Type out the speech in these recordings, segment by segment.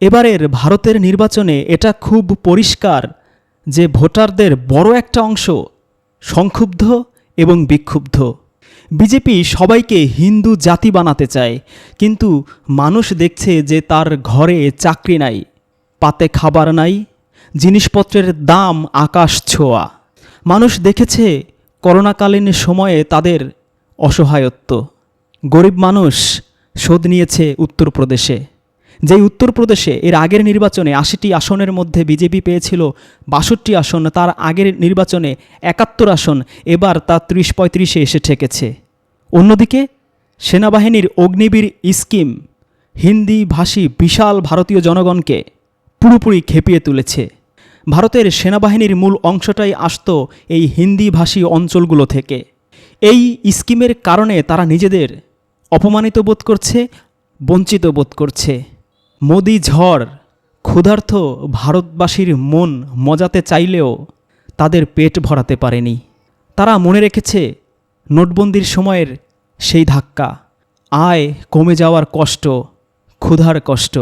এবারের ভারতের নির্বাচনে এটা খুব পরিষ্কার যে ভোটারদের বড় একটা অংশ সংক্ষুব্ধ এবং বিক্ষুব্ধ। বিজেপি সবাইকে হিন্দু জাতি বানাতে চায়, কিন্তু মানুষ দেখছে যে তার ঘরে চাকরি নাই, পাতে খাবার নাই, জিনিসপত্রের দাম আকাশ ছোঁয়া। মানুষ দেখেছে করোনাকালীন সময়ে তাদের অসহায়ত্ব। গরিব মানুষ শোধ নিয়েছে উত্তরপ্রদেশে। যেই উত্তরপ্রদেশে এর আগের নির্বাচনে আশিটি আসনের মধ্যে বিজেপি পেয়েছিল বাষট্টি আসন, তার আগের নির্বাচনে একাত্তর আসন, এবার তা ত্রিশ পঁয়ত্রিশে এসে ঠেকেছে। অন্যদিকে, সেনাবাহিনীর অগ্নিবীর স্কিম, হিন্দি ভাষী বিশাল ভারতীয় জনগণকে পুরোপুরি খেপিয়ে তুলেছে। ভারতের সেনাবাহিনীর মূল অংশটাই আসত এই হিন্দি ভাষী অঞ্চলগুলো থেকে। এই স্কিমের কারণে তারা নিজেদের অপমানিত বোধ করছে, বঞ্চিত বোধ করছে। মোদি ঝড় ক্ষুধার্থ ভারতবাসীর মন মজাতে চাইলেও তাদের পেট ভরাতে পারেনি। তারা মনে রেখেছে নোটবন্দির সময়ের সেই ধাক্কা। আয় কমে যাওয়ার কষ্ট, ক্ষুধার কষ্ট,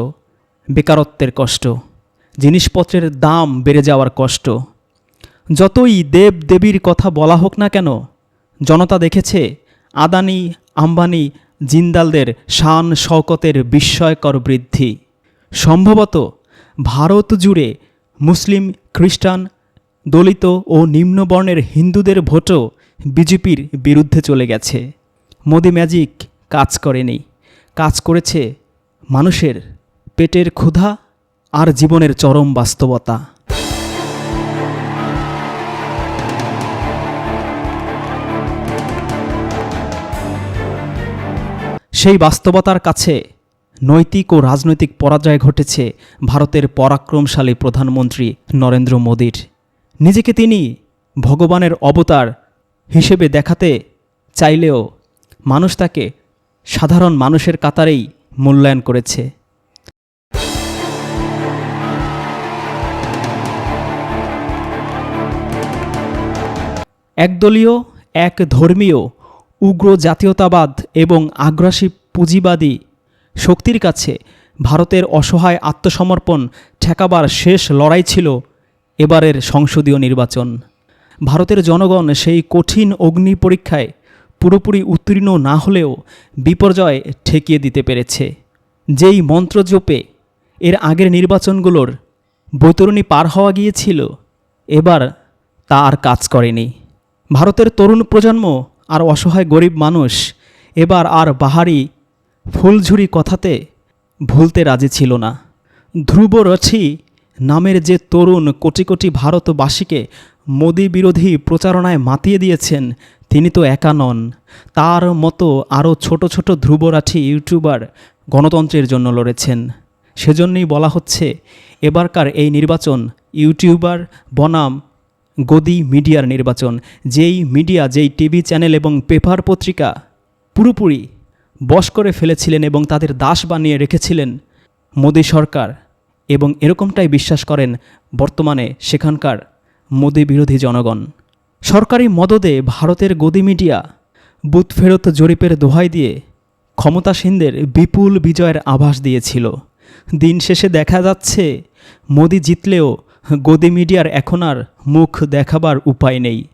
বেকারত্বের কষ্ট, জিনিসপত্রের দাম বেড়ে যাওয়ার কষ্ট। যতই দেব দেবীর কথা বলা হোক না কেন, জনতা দেখেছে আদানি, আম্বানি, জিন্দালদের শান শওকতের বিস্ময়কর বৃদ্ধি। সম্ভবত ভারত জুড়ে মুসলিম, খ্রিস্টান, দলিত ও নিম্নবর্ণের হিন্দুদের ভোটও বিজেপির বিরুদ্ধে চলে গেছে। মোদি ম্যাজিক কাজ করেনি। কাজ করেছে মানুষের পেটের ক্ষুধা আর জীবনের চরম বাস্তবতা। সেই বাস্তবতার কাছে নৈতিক ও রাজনৈতিক পরাজয় ঘটেছে ভারতের পরাক্রমশালী প্রধানমন্ত্রী নরেন্দ্র মোদীর। নিজেকে তিনি ভগবানের অবতার হিসেবে দেখাতে চাইলেও মানুষ তাকে সাধারণ মানুষের কাতারেই মূল্যায়ন করেছে। একদলীয় এক ধর্মীয় উগ্র জাতীয়তাবাদ এবং আগ্রাসী পুঁজিবাদী শক্তির কাছে ভারতের অসহায় আত্মসমর্পণ ঠেকাবার শেষ লড়াই ছিল এবারের সংসদীয় নির্বাচন। ভারতের জনগণ সেই কঠিন অগ্নি পরীক্ষায় পুরোপুরি উত্তীর্ণ না হলেও বিপর্যয় ঠেকিয়ে দিতে পেরেছে। যেই মন্ত্র জপে এর আগের নির্বাচনগুলোর বৈতরণী পার হওয়া গিয়েছিল, এবার তা আর কাজ করেনি। ভারতের তরুণ প্রজন্ম আর অসহায় গরিব মানুষ এবার আর বাহারি ফুলঝুরি কথাতে ভুলতে রাজি ছিল না। ধ্রুব রথী নামের যে তরুণ কোটি কোটি ভারতবাসীকে মোদি বিরোধী প্রচারণায় মাতিয়ে দিয়েছেন, তিনি তো একা নন। তার মতো আরও ছোট ছোট ধ্রুবরাঠি ইউটিউবার গণতন্ত্রের জন্য লড়েছেন। সেজন্যই বলা হচ্ছে, এবারকার এই নির্বাচন ইউটিউবার বনাম গদি মিডিয়ার নির্বাচন। যেই মিডিয়া, যেই টিভি চ্যানেল এবং পেপার পত্রিকা পুরোপুরি বশ করে ফেলেছিলেন এবং তাদের দাস বানিয়ে রেখেছিলেন মোদী সরকার এবং এরকমটাই বিশ্বাস করেন বর্তমানে সেখানকার মোদী বিরোধী জনগণ। সরকারি মদদে ভারতের গদি মিডিয়া বুথ ফেরত জরিপের দোহাই দিয়ে ক্ষমতাসীনদের বিপুল বিজয়ের আভাস দিয়েছিল। দিন শেষে দেখা যাচ্ছে, মোদি জিতলেও গদি মিডিয়ার এখন আর মুখ দেখাবার উপায় নেই।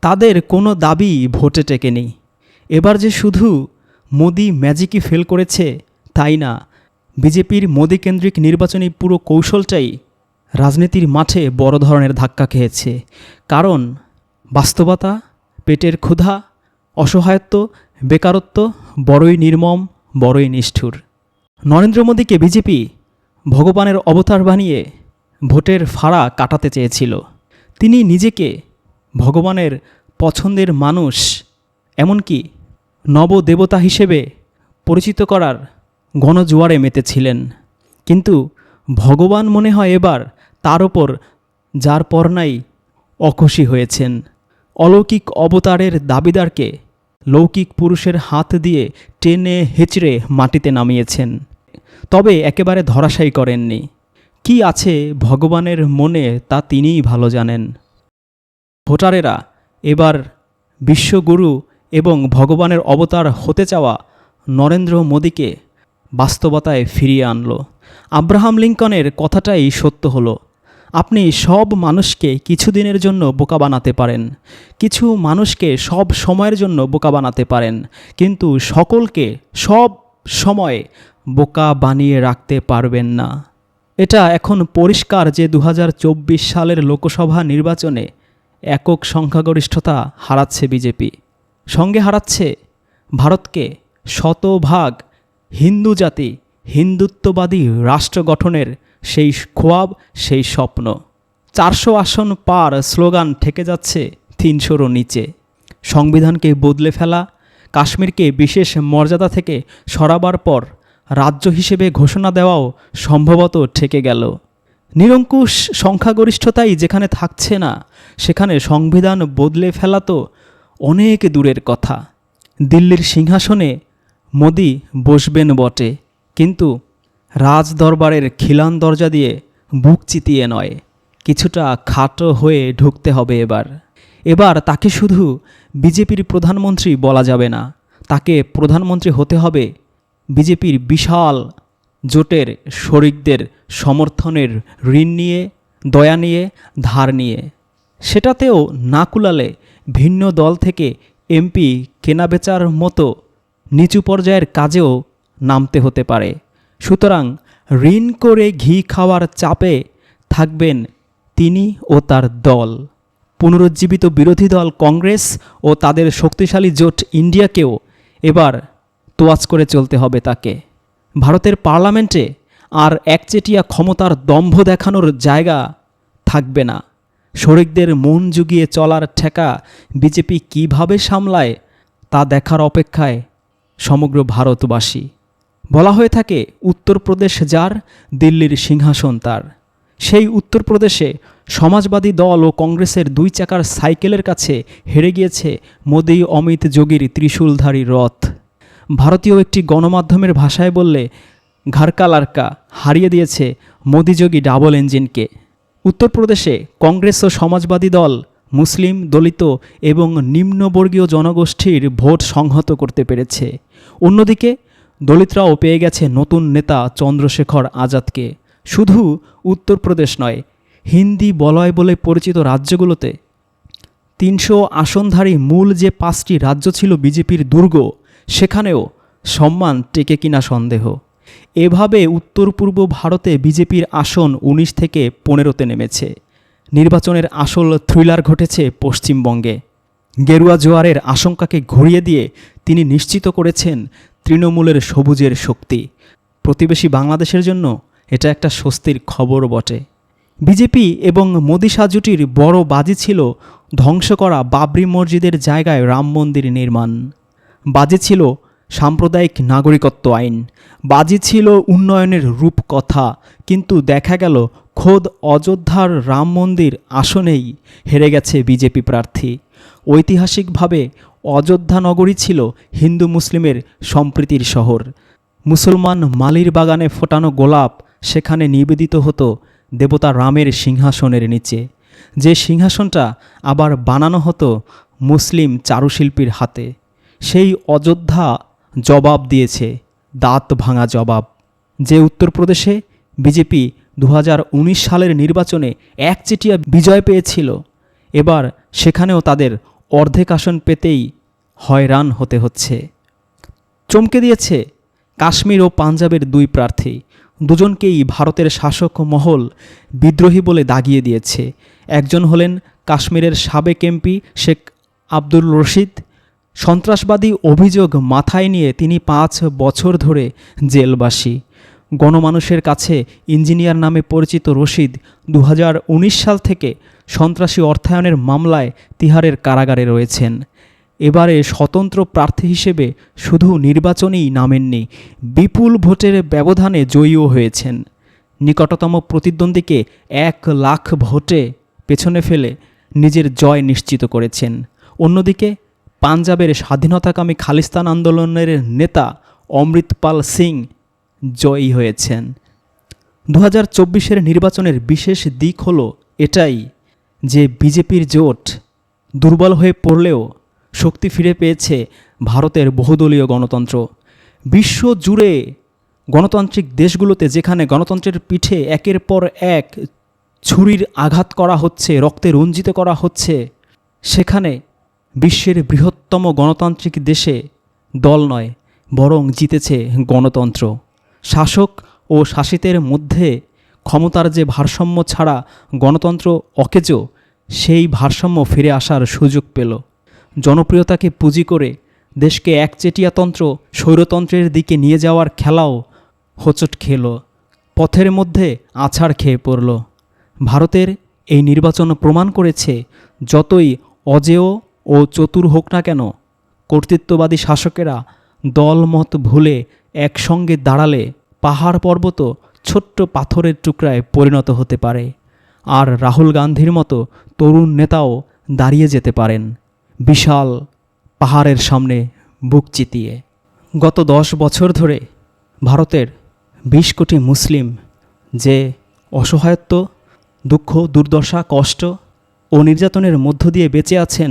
তাদের কোনো দাবি ভোটে টেকেনি। এবার যে শুধু মোদি ম্যাজিকই ফেল করেছে? তাই না? বিজেপির মোদি কেন্দ্রিক নির্বাচনী পুরো কৌশলটাই রাজনীতির মাঠে বড় ধরনের ধাক্কা খেয়েছে। কারণ বাস্তবতা, পেটের ক্ষুধা, অসহায়ত্ব, বেকারত্ব, বড়ই নির্মম, বড়ই নিষ্ঠুর। নরেন্দ্র মোদীকে বিজেপি ভগবানের অবতার বানিয়ে ভোটের ফাড়া কাটাতে চেয়েছিল। তিনি নিজেকে ভগবানের পছন্দের মানুষ, এমনকি নবদেবতা হিসেবে পরিচিত করার গণজোয়ারে মেতেছিলেন। কিন্তু ভগবান মনে হয় এবার তার ওপর যার পরনাই অখুশি হয়েছেন। অলৌকিক অবতারের দাবিদারকে লৌকিক পুরুষের হাত দিয়ে টেনে হেঁচড়ে মাটিতে নামিয়েছেন। তবে একেবারে ধরাশায়ী করেননি। কি আছে ভগবানের মনে তা তিনিই ভালো জানেন। ভোটারেরা, এবার বিশ্বগুরু এবং ভগবানের অবতার হতে চাওয়া নরেন্দ্র মোদীকে বাস্তবতায় ফিরিয়ে আনলো। আব্রাহাম লিঙ্কনের কথাটাই সত্য হলো, আপনি সব মানুষকে কিছুদিনের জন্য বোকা বানাতে পারেন, কিছু মানুষকে সব সময়ের জন্য বোকা বানাতে পারেন, কিন্তু সকলকে সব সময় বোকা বানিয়ে রাখতে পারবেন না। এটা এখন পরিষ্কার যে দু হাজার চব্বিশ সালের লোকসভা নির্বাচনে একক সংখ্যাগরিষ্ঠতা হারাচ্ছে বিজেপি। সঙ্গে হারাচ্ছে ভারতকে শতভাগ হিন্দু জাতি, হিন্দুত্ববাদী রাষ্ট্র গঠনের সেই খোয়াব, সেই স্বপ্ন। চারশো আসন পার স্লোগান ঠেকে যাচ্ছে তিনশোরও নিচে। সংবিধানকে বদলে ফেলা, কাশ্মীরকে বিশেষ মর্যাদা থেকে সরাবার পর রাজ্য হিসেবে ঘোষণা দেওয়াও সম্ভবত ঠেকে গেল। নিরঙ্কুশ সংখ্যাগরিষ্ঠতাই যেখানে থাকছে না, সেখানে সংবিধান বদলে ফেলা তো অনেক দূরের কথা। দিল্লির সিংহাসনে মোদি বসবেন বটে, কিন্তু রাজদরবারের খিলান দরজা দিয়ে বুক চিতিয়ে নয়, কিছুটা খাটো হয়ে ঢুকতে হবে এবার। এবার তাকে শুধু বিজেপির প্রধানমন্ত্রী বলা যাবে না, তাকে প্রধানমন্ত্রী হতে হবে বিজেপির বিশাল জোটের শরিকদের সমর্থনের ঋণ নিয়ে, দয়া নিয়ে, ধার নিয়ে। সেটাতেও না কুলালে ভিন্ন দল থেকে এমপি কেনাবেচার মতো নিচু পর্যায়ের কাজেও নামতে হতে পারে। সুতরাং ঋণ করে ঘি খাওয়ার চাপে থাকবেন তিনি ও তার দল। পুনরুজ্জীবিত বিরোধী দল কংগ্রেস ও তাদের শক্তিশালী জোট ইন্ডিয়াকেও এবার তোয়াজ করে চলতে হবে তাকে। ভারতের পার্লামেন্টে আর একচেটিয়া ক্ষমতার দম্ভ দেখানোর জায়গা থাকবে না। শরিকদের মন জুগিয়ে চলার ঠেকা বিজেপি কীভাবে সামলায় তা দেখার অপেক্ষায় সমগ্র ভারতবাসী। বলা হয়ে থাকে, উত্তরপ্রদেশ যার, দিল্লির সিংহাসন তার। সেই উত্তরপ্রদেশে সমাজবাদী দল ও কংগ্রেসের দুই চাকার সাইকেলের কাছে হেরে গিয়েছে মোদি অমিত যোগীর ত্রিশূলধারী রথ। ভারতীয় একটি গণমাধ্যমের ভাষায় বললে ঘারকালারকা হারিয়ে দিয়েছে মোদিযোগী ডাবল ইঞ্জিনকে। উত্তরপ্রদেশে কংগ্রেস ও সমাজবাদী দল, মুসলিম দলিত এবং নিম্নবর্গীয় জনগোষ্ঠীর ভোট সংহত করতে পেরেছে। অন্যদিকে, দলিতরাও পেয়ে গেছে নতুন নেতা চন্দ্রশেখর আজাদকে। শুধু উত্তরপ্রদেশ নয়, হিন্দি বলয় বলে পরিচিত রাজ্যগুলোতে তিনশো আসনধারী মূল যে পাঁচটি রাজ্য ছিল বিজেপির দুর্গ, সেখানেও সম্মান টেকে কিনা সন্দেহ। এভাবে উত্তর পূর্ব ভারতে বিজেপির আসন উনিশ থেকে পনেরোতে নেমেছে। নির্বাচনের আসল থ্রিলার ঘটেছে পশ্চিমবঙ্গে। গেরুয়া জোয়ারের আশঙ্কাকে ঘুরিয়ে দিয়ে তিনি নিশ্চিত করেছেন তৃণমূলের সবুজের শক্তি। প্রতিবেশী বাংলাদেশের জন্য এটা একটা স্বস্তির খবর বটে। বিজেপি এবং মোদী সাজুটির বড় বাজি ছিল ধ্বংস করা বাবরি মসজিদের জায়গায় রাম মন্দির নির্মাণ। বাজে ছিল সাম্প্রদায়িক নাগরিকত্ব আইন। বাজি ছিল উন্নয়নের রূপকথা, কিন্তু দেখা গেল খোদ অযোধ্যার রাম মন্দির আসনেই হেরে গেছে বিজেপি প্রার্থী। ঐতিহাসিকভাবে অযোধ্যা নগরী ছিল হিন্দু মুসলিমের সম্প্রীতির শহর। মুসলমান মালির বাগানে ফোটানো গোলাপ সেখানে নিবেদিত হতো দেবতা রামের সিংহাসনের নিচে। যে সিংহাসনটা আবার বানানো হতো মুসলিম চারুশিল্পীর হাতে। সেই অযোধ্যা জবাব দিয়েছে দাঁত ভাঙা জবাব। যে উত্তরপ্রদেশে বিজেপি দু হাজার উনিশ সালের নির্বাচনে একচেটিয়া বিজয় পেয়েছিল, এবার সেখানেও তাদের অর্ধেক আসন পেতেই হয়রান হতে হচ্ছে। চমকে দিয়েছে কাশ্মীর ও পাঞ্জাবের দুই প্রার্থী, দুজনকেই ভারতের শাসক মহল বিদ্রোহী বলে দাগিয়ে দিয়েছে। একজন হলেন কাশ্মীরের সাবেক এমপি শেখ আব্দুল রশিদ সন্ত্রাসবাদী অভিযোগ মাথায় নিয়ে তিনি পাঁচ বছর ধরে জেলবাসী। গণমানুষের কাছে ইঞ্জিনিয়ার নামে পরিচিত রশিদ দু হাজার উনিশ সাল থেকে সন্ত্রাসী অর্থায়নের মামলায় তিহারের কারাগারে রয়েছেন। এবারে স্বতন্ত্র প্রার্থী হিসেবে শুধু নির্বাচনেই নামেননি, বিপুল ভোটের ব্যবধানে জয়ীও হয়েছেন। নিকটতম প্রতিদ্বন্দ্বীকে এক লাখ ভোটে পেছনে ফেলে নিজের জয় নিশ্চিত করেছেন। অন্যদিকে পাঞ্জাবের স্বাধীনতাকামী খালিস্তান আন্দোলনের নেতা অমৃতপাল সিং জয়ী হয়েছেন। দু হাজার নির্বাচনের বিশেষ দিক হলো এটাই যে বিজেপির জোট দুর্বল হয়ে পড়লেও শক্তি ফিরে পেয়েছে ভারতের বহুদলীয় গণতন্ত্র। বিশ্ব জুড়ে গণতান্ত্রিক দেশগুলোতে যেখানে গণতন্ত্রের পিঠে একের পর এক ছুরির আঘাত করা হচ্ছে, রক্তে রঞ্জিত করা হচ্ছে, সেখানে বিশ্বের বৃহত্তম গণতান্ত্রিক দেশে দল নয়, বরং জিতেছে গণতন্ত্র। শাসক ও শাসিতের মধ্যে ক্ষমতার যে ভারসাম্য ছাড়া গণতন্ত্র অকেজো, সেই ভারসাম্য ফিরে আসার সুযোগ পেল। জনপ্রিয়তাকে পুঁজি করে দেশকে একচেটিয়াতন্ত্র স্বৈরতন্ত্রের দিকে নিয়ে যাওয়ার খেলাও হোঁচট খেল। পথের মধ্যে আছাড় খেয়ে পড়ল। ভারতের এই নির্বাচন প্রমাণ করেছে, যতই অজেয় ও চতুর হোক না কেন, কর্তৃত্ববাদী শাসকেরা দলমত ভুলে একসঙ্গে দাঁড়ালে পাহাড় পর্বত ছোট্ট পাথরের টুকরায় পরিণত হতে পারে। আর রাহুল গান্ধীর মতো তরুণ নেতাও দাঁড়িয়ে যেতে পারেন, বিশাল পাহাড়ের সামনে বুক চিতিয়ে। গত দশ বছর ধরে ভারতের বিশ কোটি মুসলিম যে অসহায়ত্ব, দুঃখ, দুর্দশা, কষ্ট ও নির্যাতনের মধ্য দিয়ে বেঁচে আছেন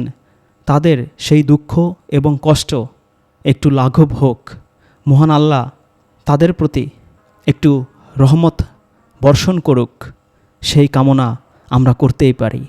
তাদের সেই দুঃখ এবং কষ্ট একটু লাঘব হোক। মহান আল্লাহ তাদের প্রতি একটু রহমত বর্ষণ করুক। সেই কামনা আমরা করতেই পারি।